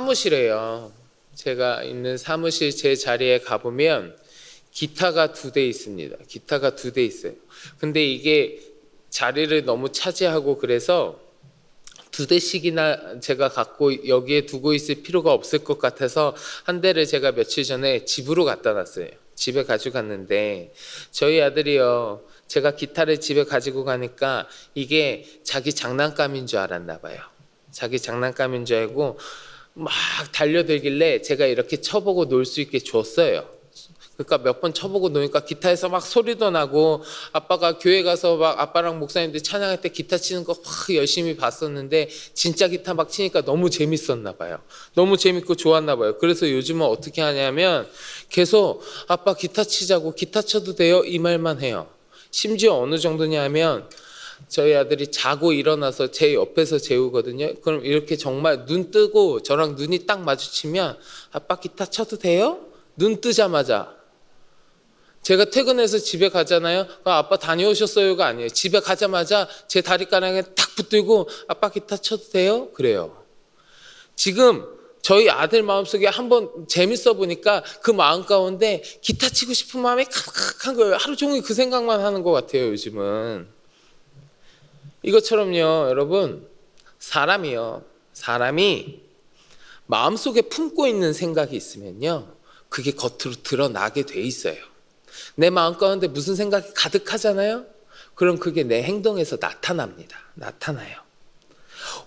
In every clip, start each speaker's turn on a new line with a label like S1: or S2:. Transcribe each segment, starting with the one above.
S1: 사무실에요. 제가 있는 사무실 제 자리에 가보면 기타가 두 대 있습니다. 기타가 두 대 있어요. 근데 이게 자리를 너무 차지하고 그래서 두 대씩이나 제가 갖고 여기에 두고 있을 필요가 없을 것 같아서 한 대를 제가 며칠 전에 집으로 갖다 놨어요. 집에 가지고 갔는데 저희 아들이요. 제가 기타를 집에 가지고 가니까 이게 자기 장난감인 줄 알았나 봐요. 자기 장난감인 줄 알고 막 달려들길래 제가 이렇게 쳐보고 놀 수 있게 줬어요. 그러니까 몇 번 쳐보고 노니까 기타에서 막 소리도 나고 아빠가 교회 가서 막 아빠랑 목사님들 찬양할 때 기타 치는 거 확 열심히 봤었는데 진짜 기타 막 치니까 너무 재밌었나 봐요. 너무 재밌고 좋았나 봐요. 그래서 요즘은 어떻게 하냐면 계속 아빠 기타 치자고 기타 쳐도 돼요? 이 말만 해요. 심지어 어느 정도냐면 저희 아들이 자고 일어나서 제 옆에서 재우거든요. 그럼 이렇게 정말 눈 뜨고 저랑 눈이 딱 마주치면 아빠 기타 쳐도 돼요? 눈 뜨자마자 제가 퇴근해서 집에 가잖아요. 아, 아빠 다녀오셨어요가 아니에요. 집에 가자마자 제 다리가랑에 탁 붙들고 아빠 기타 쳐도 돼요? 그래요. 지금 저희 아들 마음속에 한번 재밌어 보니까 그 마음 가운데 기타 치고 싶은 마음이 칵칵한 거예요. 하루 종일 그 생각만 하는 것 같아요, 요즘은. 이것처럼요, 여러분, 사람이요. 사람이 마음속에 품고 있는 생각이 있으면요. 그게 겉으로 드러나게 돼 있어요. 내 마음 가운데 무슨 생각이 가득하잖아요? 그럼 그게 내 행동에서 나타납니다. 나타나요.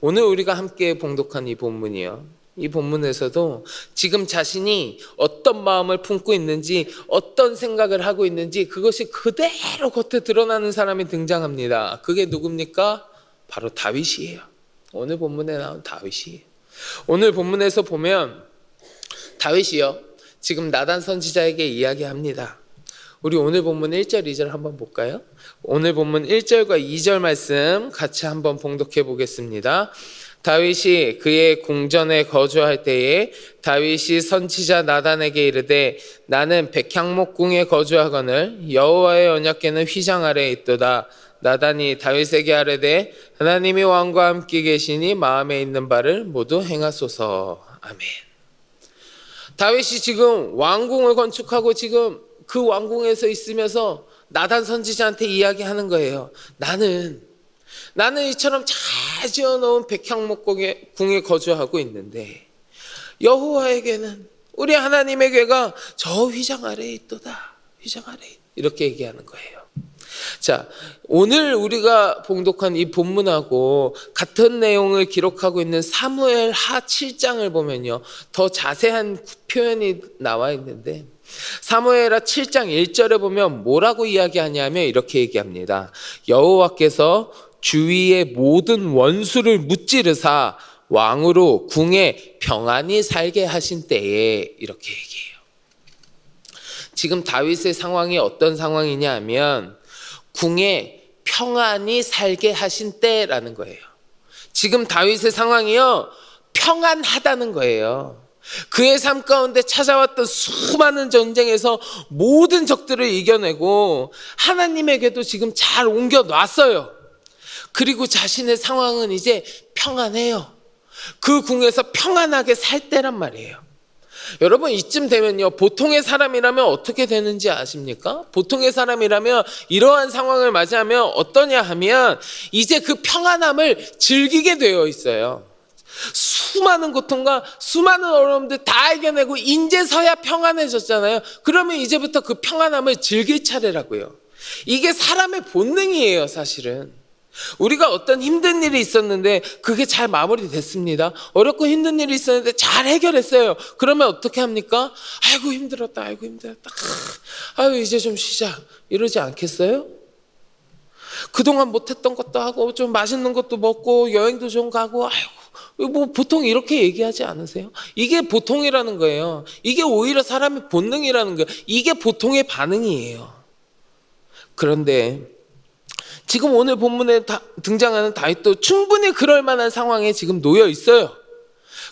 S1: 오늘 우리가 함께 봉독한 이 본문이요. 이 본문에서도 지금 자신이 어떤 마음을 품고 있는지, 어떤 생각을 하고 있는지 그것이 그대로 겉에 드러나는 사람이 등장합니다. 그게 누굽니까? 바로 다윗이에요. 오늘 본문에 나온 다윗이에요. 오늘 본문에서 보면 다윗이요. 지금 나단 선지자에게 이야기합니다. 우리 오늘 본문 1절, 2절 한번 볼까요? 오늘 본문 1절과 2절 말씀 같이 한번 봉독해 보겠습니다. 다윗이 그의 궁전에 거주할 때에 다윗이 선지자 나단에게 이르되 나는 백향목궁에 거주하거늘 여호와의 언약궤는 휘장 아래에 있도다. 나단이 다윗에게 아뢰되 하나님이 왕과 함께 계시니 마음에 있는 바를 모두 행하소서. 아멘. 다윗이 지금 왕궁을 건축하고 지금 그 왕궁에서 있으면서 나단 선지자한테 이야기하는 거예요. 나는 나는 이처럼 잘 지어놓은 백향목궁에 궁에 거주하고 있는데 여호와에게는 우리 하나님의 괴가 저 휘장 아래에 있도다. 휘장 아래 이렇게 얘기하는 거예요. 자, 오늘 우리가 봉독한 이 본문하고 같은 내용을 기록하고 있는 사무엘 하 7장을 보면요. 더 자세한 표현이 나와 있는데 사무엘하 7장 1절에 보면 뭐라고 이야기하냐면 이렇게 얘기합니다. 여호와께서 주위의 모든 원수를 무찌르사 왕으로 궁에 평안히 살게 하신 때에 이렇게 얘기해요. 지금 다윗의 상황이 어떤 상황이냐 하면 궁에 평안히 살게 하신 때라는 거예요. 지금 다윗의 상황이요. 평안하다는 거예요. 그의 삶 가운데 찾아왔던 수많은 전쟁에서 모든 적들을 이겨내고 하나님에게도 지금 잘 옮겨 놨어요. 그리고 자신의 상황은 이제 평안해요. 그 궁에서 평안하게 살 때란 말이에요. 여러분 이쯤 되면요 보통의 사람이라면 어떻게 되는지 아십니까? 보통의 사람이라면 이러한 상황을 맞이하면 어떠냐 하면 이제 그 평안함을 즐기게 되어 있어요. 수많은 고통과 수많은 어려움들 다 이겨내고 인제서야 평안해졌잖아요. 그러면 이제부터 그 평안함을 즐길 차례라고요. 이게 사람의 본능이에요, 사실은. 우리가 어떤 힘든 일이 있었는데 그게 잘 마무리됐습니다. 어렵고 힘든 일이 있었는데 잘 해결했어요. 그러면 어떻게 합니까? 아이고 힘들었다. 아이고 힘들었다. 아유 이제 좀 쉬자. 이러지 않겠어요? 그동안 못했던 것도 하고 좀 맛있는 것도 먹고 여행도 좀 가고 아이고 뭐 보통 이렇게 얘기하지 않으세요? 이게 보통이라는 거예요. 이게 오히려 사람의 본능이라는 거예요. 이게 보통의 반응이에요. 그런데 지금 오늘 본문에 등장하는 다윗도 충분히 그럴 만한 상황에 지금 놓여 있어요.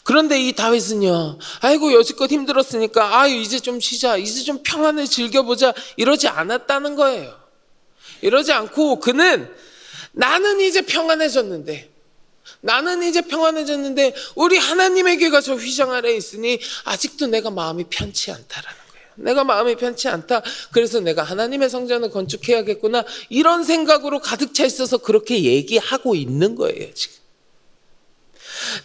S1: 그런데 이 다윗은요, 아이고 여지껏 힘들었으니까 아유 이제 좀 쉬자, 이제 좀 평안을 즐겨보자 이러지 않았다는 거예요. 이러지 않고 그는 나는 이제 평안해졌는데 나는 이제 평안해졌는데 우리 하나님의 교회가 저 휘장 아래에 있으니 아직도 내가 마음이 편치 않다라는. 내가 마음이 편치 않다. 그래서 내가 하나님의 성전을 건축해야겠구나. 이런 생각으로 가득 차 있어서 그렇게 얘기하고 있는 거예요, 지금.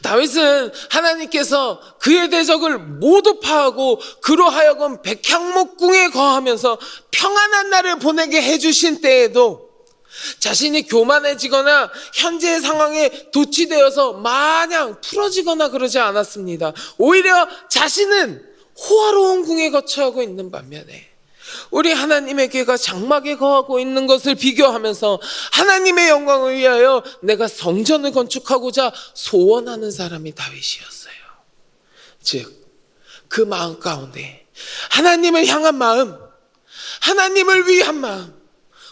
S1: 다윗은 하나님께서 그의 대적을 모두 파하고 그로 하여금 백향목궁에 거하면서 평안한 날을 보내게 해주신 때에도 자신이 교만해지거나 현재의 상황에 도취되어서 마냥 풀어지거나 그러지 않았습니다. 오히려 자신은 호화로운 궁에 거처하고 있는 반면에 우리 하나님의 교회가 장막에 거하고 있는 것을 비교하면서 하나님의 영광을 위하여 내가 성전을 건축하고자 소원하는 사람이 다윗이었어요. 즉, 그 마음 가운데 하나님을 향한 마음, 하나님을 위한 마음,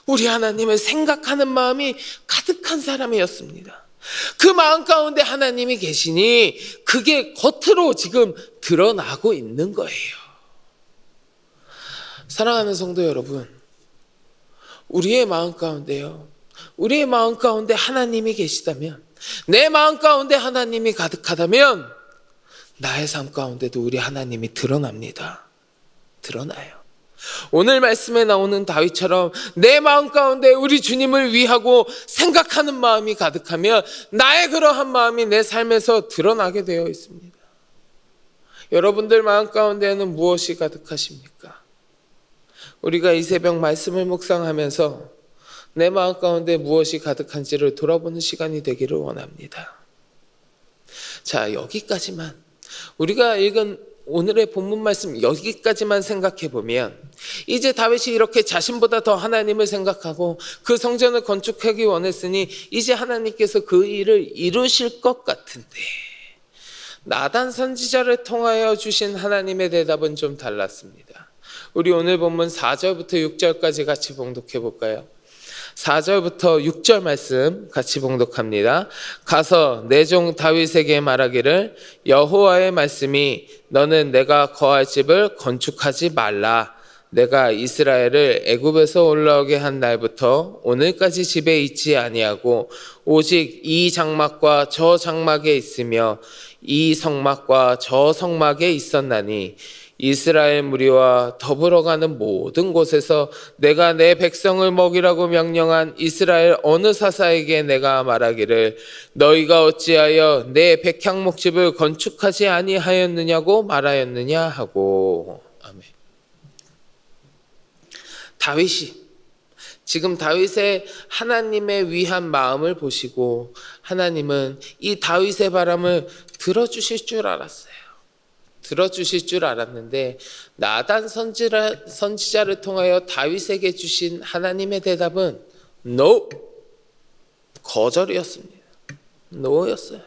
S1: 우리 하나님을 생각하는 마음이 가득한 사람이었습니다. 그 마음 가운데 하나님이 계시니 그게 겉으로 지금 드러나고 있는 거예요. 사랑하는 성도 여러분, 우리의 마음 가운데요. 우리의 마음 가운데 하나님이 계시다면, 내 마음 가운데 하나님이 가득하다면, 나의 삶 가운데도 우리 하나님이 드러납니다. 드러나요. 오늘 말씀에 나오는 다윗처럼 내 마음 가운데 우리 주님을 위하고 생각하는 마음이 가득하면 나의 그러한 마음이 내 삶에서 드러나게 되어 있습니다. 여러분들 마음 가운데에는 무엇이 가득하십니까? 우리가 이 새벽 말씀을 묵상하면서 내 마음 가운데 무엇이 가득한지를 돌아보는 시간이 되기를 원합니다. 자, 여기까지만 우리가 읽은 오늘의 본문 말씀 여기까지만 생각해 보면 이제 다윗이 이렇게 자신보다 더 하나님을 생각하고 그 성전을 건축하기 원했으니 이제 하나님께서 그 일을 이루실 것 같은데 나단 선지자를 통하여 주신 하나님의 대답은 좀 달랐습니다. 우리 오늘 본문 4절부터 6절까지 같이 봉독해 볼까요? 4절부터 6절 말씀 같이 봉독합니다. 가서 내 종 다윗에게 말하기를 여호와의 말씀이 너는 내가 거할 집을 건축하지 말라. 내가 이스라엘을 애굽에서 올라오게 한 날부터 오늘까지 집에 있지 아니하고 오직 이 장막과 저 장막에 있으며 이 성막과 저 성막에 있었나니 이스라엘 무리와 더불어 가는 모든 곳에서 내가 내 백성을 먹이라고 명령한 이스라엘 어느 사사에게 내가 말하기를 너희가 어찌하여 내 백향목 집을 건축하지 아니하였느냐고 말하였느냐 하고 아멘. 다윗이 지금 다윗의 하나님의 위한 마음을 보시고 하나님은 이 다윗의 바람을 들어주실 줄 알았어요. 들어주실 줄 알았는데 나단 선지자, 선지자를 통하여 다윗에게 주신 하나님의 대답은 no 거절이었습니다. no였어요.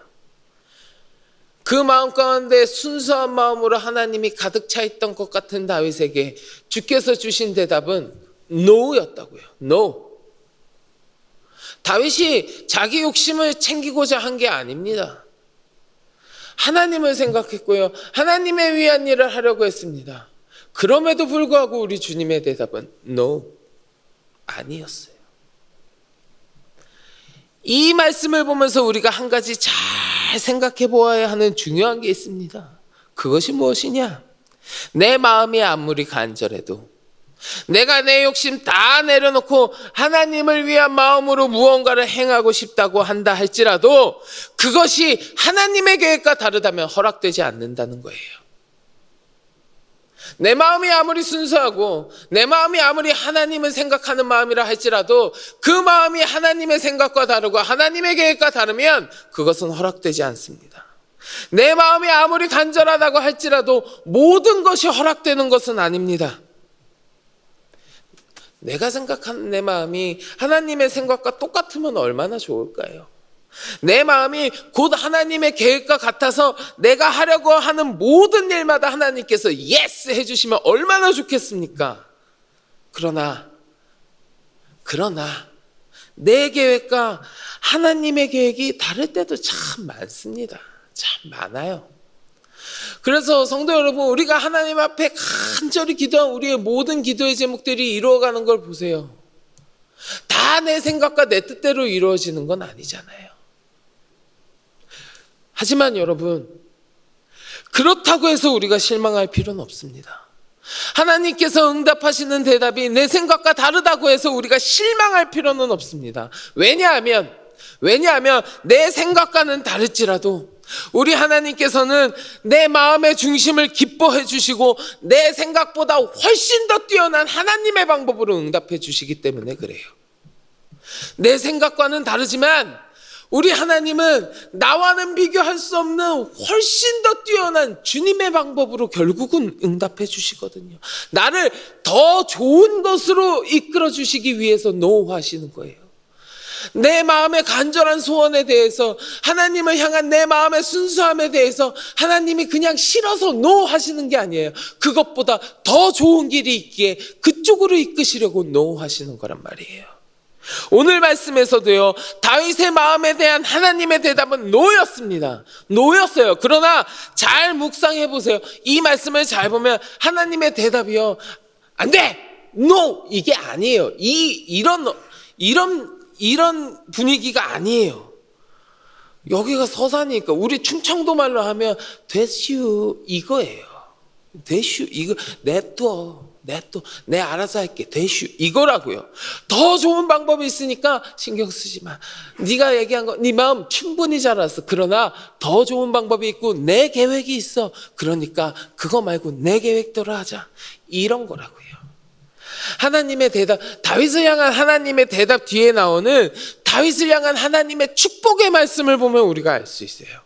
S1: 그 마음 가운데 순수한 마음으로 하나님이 가득 차 있던 것 같은 다윗에게 주께서 주신 대답은 no였다고요. no. 다윗이 자기 욕심을 챙기고자 한 게 아닙니다. 하나님을 생각했고요. 하나님의 위한 일을 하려고 했습니다. 그럼에도 불구하고 우리 주님의 대답은 no. 아니었어요. 이 말씀을 보면서 우리가 한 가지 잘 생각해 보아야 하는 중요한 게 있습니다. 그것이 무엇이냐? 내 마음이 아무리 간절해도 내가 내 욕심 다 내려놓고 하나님을 위한 마음으로 무언가를 행하고 싶다고 한다 할지라도 그것이 하나님의 계획과 다르다면 허락되지 않는다는 거예요. 내 마음이 아무리 순수하고 내 마음이 아무리 하나님을 생각하는 마음이라 할지라도 그 마음이 하나님의 생각과 다르고 하나님의 계획과 다르면 그것은 허락되지 않습니다. 내 마음이 아무리 간절하다고 할지라도 모든 것이 허락되는 것은 아닙니다. 내가 생각하는 내 마음이 하나님의 생각과 똑같으면 얼마나 좋을까요? 내 마음이 곧 하나님의 계획과 같아서 내가 하려고 하는 모든 일마다 하나님께서 예스 해주시면 얼마나 좋겠습니까? 그러나, 그러나, 내 계획과 하나님의 계획이 다를 때도 참 많습니다. 참 많아요. 그래서 성도 여러분, 우리가 하나님 앞에 간절히 기도한 우리의 모든 기도의 제목들이 이루어가는 걸 보세요. 다 내 생각과 내 뜻대로 이루어지는 건 아니잖아요. 하지만 여러분, 그렇다고 해서 우리가 실망할 필요는 없습니다. 하나님께서 응답하시는 대답이 내 생각과 다르다고 해서 우리가 실망할 필요는 없습니다. 왜냐하면, 왜냐하면 내 생각과는 다를지라도 우리 하나님께서는 내 마음의 중심을 기뻐해 주시고 내 생각보다 훨씬 더 뛰어난 하나님의 방법으로 응답해 주시기 때문에 그래요. 내 생각과는 다르지만 우리 하나님은 나와는 비교할 수 없는 훨씬 더 뛰어난 주님의 방법으로 결국은 응답해 주시거든요. 나를 더 좋은 것으로 이끌어 주시기 위해서 노하시는 거예요. 내 마음의 간절한 소원에 대해서 하나님을 향한 내 마음의 순수함에 대해서 하나님이 그냥 싫어서 노 하시는 게 아니에요. 그것보다 더 좋은 길이 있기에 그쪽으로 이끄시려고 노 하시는 거란 말이에요. 오늘 말씀에서도요, 다윗의 마음에 대한 하나님의 대답은 노였습니다. 노였어요. 그러나 잘 묵상해 보세요. 이 말씀을 잘 보면 하나님의 대답이요, 안 돼! 노! 이게 아니에요. 이, 이런, 이런, 이런 분위기가 아니에요. 여기가 서산이니까 우리 충청도 말로 하면 되슈 이거예요. 되슈 이거 냅둬 냅둬 내 알아서 할게 되슈 이거라고요. 더 좋은 방법이 있으니까 신경 쓰지 마. 네가 얘기한 거 네 마음 충분히 잘 알았어. 그러나 더 좋은 방법이 있고 내 계획이 있어. 그러니까 그거 말고 내 계획대로 하자. 이런 거라고요. 하나님의 대답, 다윗을 향한 하나님의 대답 뒤에 나오는 다윗을 향한 하나님의 축복의 말씀을 보면 우리가 알 수 있어요.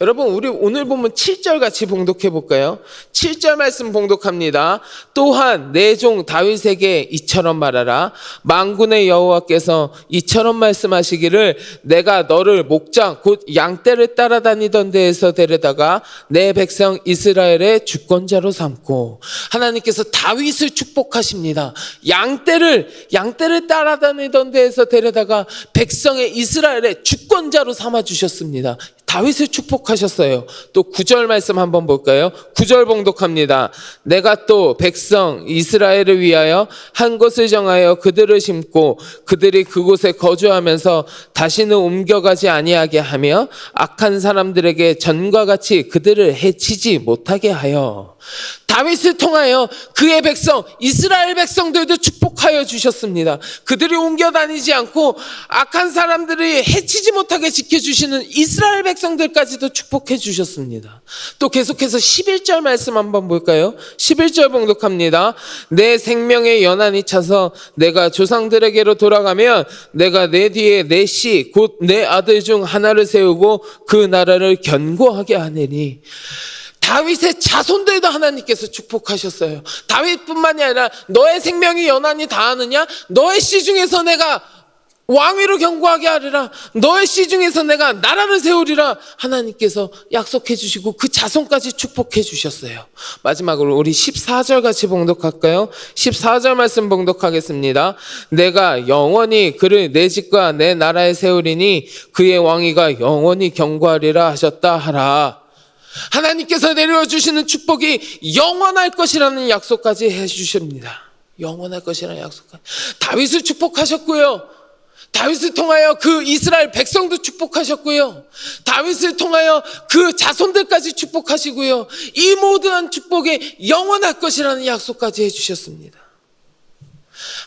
S1: 여러분, 우리 오늘 보면 7절 같이 봉독해 볼까요? 7절 말씀 봉독합니다. 또한 내 종 다윗에게 이처럼 말하라. 망군의 여호와께서 이처럼 말씀하시기를 내가 너를 목장 곧 양떼를 따라다니던 데에서 데려다가 내 백성 이스라엘의 주권자로 삼고 하나님께서 다윗을 축복하십니다. 양떼를 양떼를 따라다니던 데에서 데려다가 백성의 이스라엘의 주권자로 삼아 주셨습니다. 다윗을 축복하셨어요. 또 9절 말씀 한번 볼까요? 9절 봉독합니다. 내가 또 백성 이스라엘을 위하여 한 곳을 정하여 그들을 심고 그들이 그곳에 거주하면서 다시는 옮겨가지 아니하게 하며 악한 사람들에게 전과 같이 그들을 해치지 못하게 하여 다윗을 통하여 그의 백성 이스라엘 백성들도 축복하여 주셨습니다. 그들이 옮겨 다니지 않고 악한 사람들이 해치지 못하게 지켜 주시는 이스라엘 백성들까지도 축복해 주셨습니다. 또 계속해서 11절 말씀 한번 볼까요? 11절 봉독합니다. 내 생명의 연한이 차서 내가 조상들에게로 돌아가면 내가 내 뒤에 내 씨 곧 내 아들 중 하나를 세우고 그 나라를 견고하게 하느니 다윗의 자손들도 하나님께서 축복하셨어요. 다윗뿐만이 아니라 너의 생명이 연한이 다하느냐? 너의 씨 중에서 내가 왕위로 경고하게 하리라. 너의 씨 중에서 내가 나라를 세우리라. 하나님께서 약속해 주시고 그 자손까지 축복해 주셨어요. 마지막으로 우리 14절 같이 봉독할까요? 14절 말씀 봉독하겠습니다. 내가 영원히 그를 내 집과 내 나라에 세우리니 그의 왕위가 영원히 경고하리라 하셨다 하라. 하나님께서 내려 주시는 축복이 영원할 것이라는 약속까지 해 주십니다. 영원할 것이라는 약속까지. 다윗을 축복하셨고요. 다윗을 통하여 그 이스라엘 백성도 축복하셨고요. 다윗을 통하여 그 자손들까지 축복하시고요. 이 모든 축복이 영원할 것이라는 약속까지 해 주셨습니다.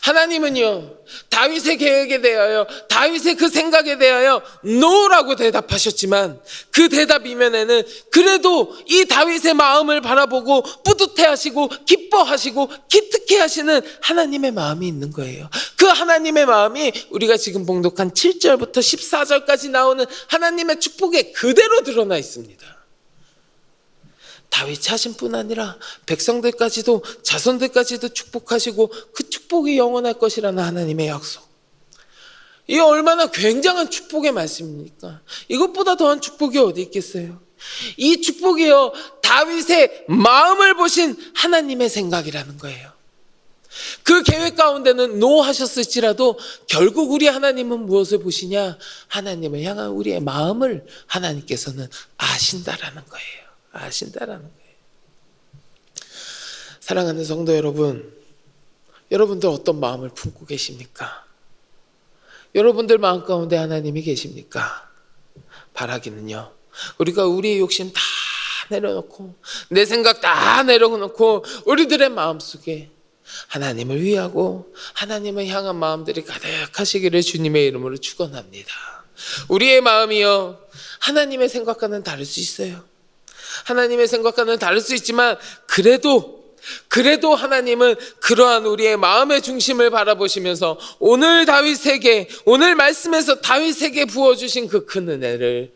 S1: 하나님은요, 다윗의 계획에 대하여, 다윗의 그 생각에 대하여 노라고 대답하셨지만 그 대답 이면에는 그래도 이 다윗의 마음을 바라보고 뿌듯해 하시고 기뻐하시고 기특해 하시는 하나님의 마음이 있는 거예요. 그 하나님의 마음이 우리가 지금 봉독한 7절부터 14절까지 나오는 하나님의 축복에 그대로 드러나 있습니다. 다윗 자신뿐 아니라 백성들까지도 자손들까지도 축복하시고 그 축복이 영원할 것이라는 하나님의 약속. 이 얼마나 굉장한 축복의 말씀입니까? 이것보다 더한 축복이 어디 있겠어요? 이 축복이요 다윗의 마음을 보신 하나님의 생각이라는 거예요. 그 계획 가운데는 노 하셨을지라도 결국 우리 하나님은 무엇을 보시냐? 하나님을 향한 우리의 마음을 하나님께서는 아신다라는 거예요. 아신다라는 거예요. 사랑하는 성도 여러분, 여러분들 어떤 마음을 품고 계십니까? 여러분들 마음 가운데 하나님이 계십니까? 바라기는요. 우리가 우리의 욕심 다 내려놓고 내 생각 다 내려놓고 우리들의 마음 속에 하나님을 위하고 하나님을 향한 마음들이 가득하시기를 주님의 이름으로 축원합니다. 우리의 마음이요 하나님의 생각과는 다를 수 있어요. 하나님의 생각과는 다를 수 있지만 그래도 그래도 하나님은 그러한 우리의 마음의 중심을 바라보시면서 오늘 다윗에게 오늘 말씀에서 다윗에게 부어 주신 그 큰 은혜를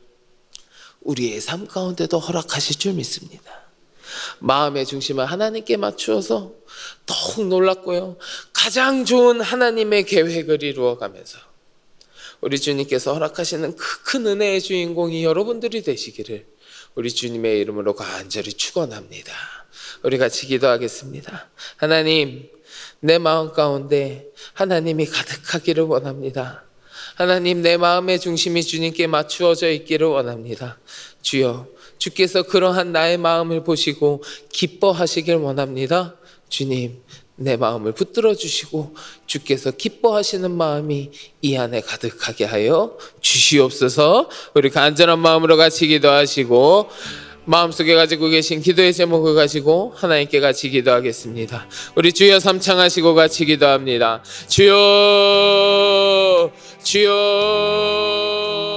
S1: 우리의 삶 가운데도 허락하실 줄 믿습니다. 마음의 중심을 하나님께 맞추어서 더욱 놀랐고요. 가장 좋은 하나님의 계획을 이루어가면서 우리 주님께서 허락하시는 그 큰 은혜의 주인공이 여러분들이 되시기를 우리 주님의 이름으로 간절히 축원합니다. 우리 같이 기도하겠습니다. 하나님, 내 마음 가운데 하나님이 가득하기를 원합니다. 하나님, 내 마음의 중심이 주님께 맞추어져 있기를 원합니다. 주여, 주께서 그러한 나의 마음을 보시고 기뻐하시길 원합니다. 주님, 내 마음을 붙들어 주시고 주께서 기뻐하시는 마음이 이 안에 가득하게 하여 주시옵소서. 우리 간절한 마음으로 같이 기도하시고 마음속에 가지고 계신 기도의 제목을 가지고 하나님께 같이 기도하겠습니다. 우리 주여 삼창하시고 같이 기도합니다. 주여 주여